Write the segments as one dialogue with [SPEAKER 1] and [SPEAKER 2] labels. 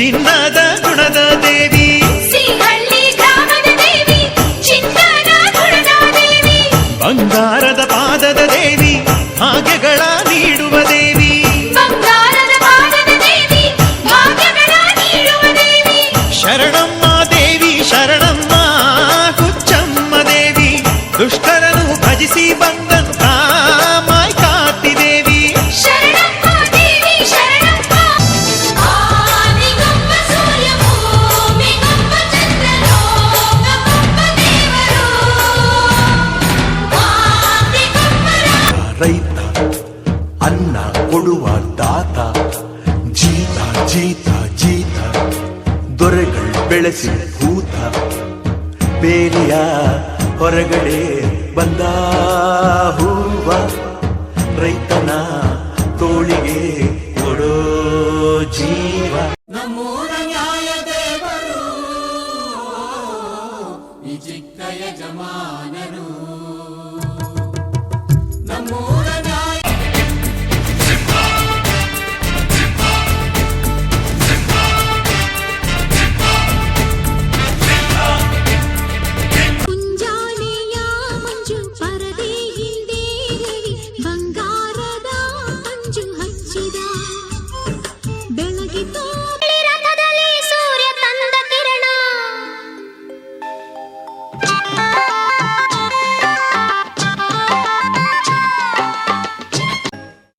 [SPEAKER 1] ಚಿನ್ನದ ಗುಣದ ದೇವಿ
[SPEAKER 2] ಸಿಂಹಳ್ಳಿ ಗ್ರಾಮದ ದೇವಿ ಚಿನ್ನದ ಗುಣದ ದೇವಿ
[SPEAKER 1] ಬಂಗಾರದ ಪಾದದ ದೇವಿ ಭಾಗ್ಯಗಳ
[SPEAKER 3] ರೈತ, ಅನ್ನ ಕೊಡುವ ದಾತ, ಜೀತ ಜೀತ ಜೀತ, ದೊರೆಗಳು ಬೆಳೆಸಿ ಭೂತ, ಬೇಲಿಯ ಹೊರಗಡೆ ಬಂದ ಹೂವ, ರೈತನ ತೋಳಿಗೆ ಕೊಡೋ ಜೀವ.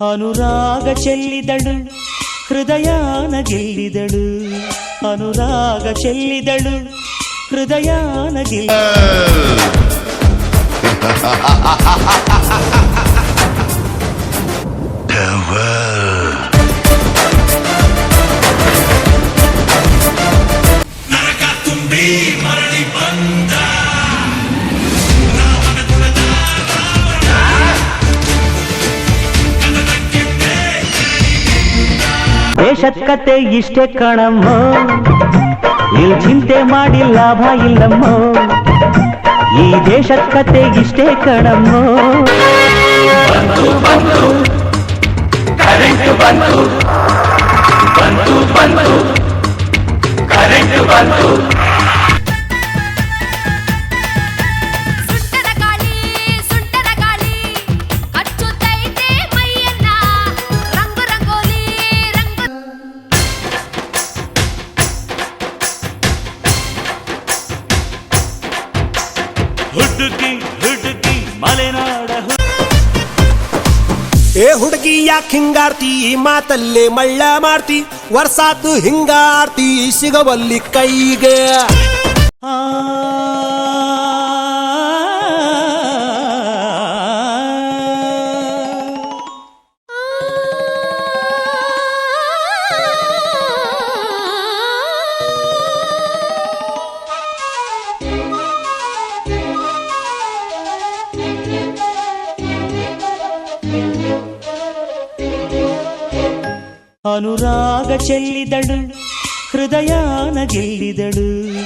[SPEAKER 4] ಅನುರಾಗ ಚೆಲ್ಲಿದಳು ಹೃದಯಾನ ಗೆಲ್ಲಿದಳು. ಅನುರಾಗ ಚೆಲ್ಲಿದಳು ಹೃದಯಾನ ಗೆಲ್ಲಿ ದೇಶದ ಕತೆ ಇಷ್ಟೇ ಕಣಮ್ಮ ಇಲ್ಲಿ ಚಿಂತೆ ಮಾಡಿ ಲಾಭ ಇಲ್ಲಮ್ಮ ಈ ದೇಶದ ಕತೆ ಇಷ್ಟೇ ಕಣಮ್ಮ
[SPEAKER 2] ಸುಟ್ಟದ
[SPEAKER 4] ಹುಡುಗಿ ಹುಡುಗಿ ಮಲೆನಾಡ
[SPEAKER 5] ಏ ಹುಡುಗಿ ಯಾಕೆ ಹಿಂಗಾರ್ತಿ? ಈ ಮಾತಲ್ಲೇ ಮಳ್ಳ ಮಾಡ್ತಿ. ವರ್ಷಾತು ಹಿಂಗಾರ್ತಿ ಸಿಗವಲ್ಲಿ ಕೈಗೆ.
[SPEAKER 4] ಆ ಅನುರಾಗ ಚೆಲ್ಲಿದಳು, ಹೃದಯಾನ ಗೆಲ್ಲಿದಳು.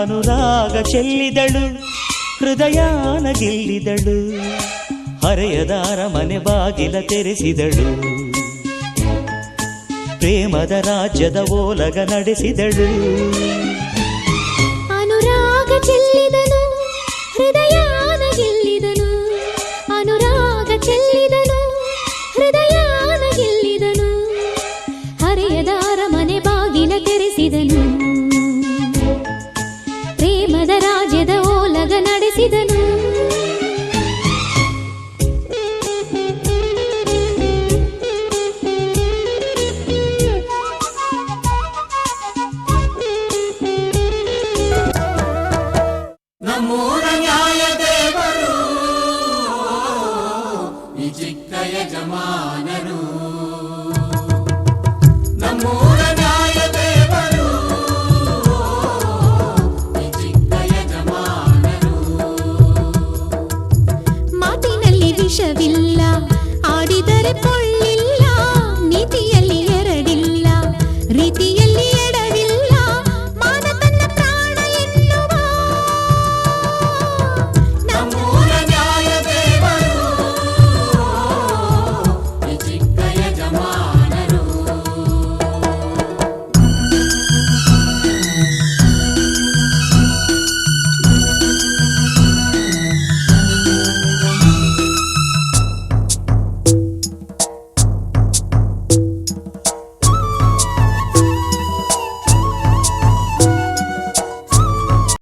[SPEAKER 4] ಅನುರಾಗ ಚೆಲ್ಲಿದಳು, ಹೃದಯಾನ ಗೆಲ್ಲಿದಳು. ಹರೆಯದಾರ ಮನೆ ಬಾಗಿಲ ತೆರೆಸಿದಳು. ಪ್ರೇಮದ ರಾಜ್ಯದ ಓಲಗ ನಡೆಸಿದಳು.
[SPEAKER 6] ಮೂಲ ನ್ಯಾಯ ದೇವರು ಈ ಚಿಕ್ಕ ಯಜಮಾನರು ನಮ್ಮೂರ ನ್ಯಾಯ ದೇವರು ಈ ಚಿಕ್ಕ ಯಜಮಾನರು ಮಾತಿನಲ್ಲಿ ವಿಷವಿಲ್ಲ ಆಡಿದರೆ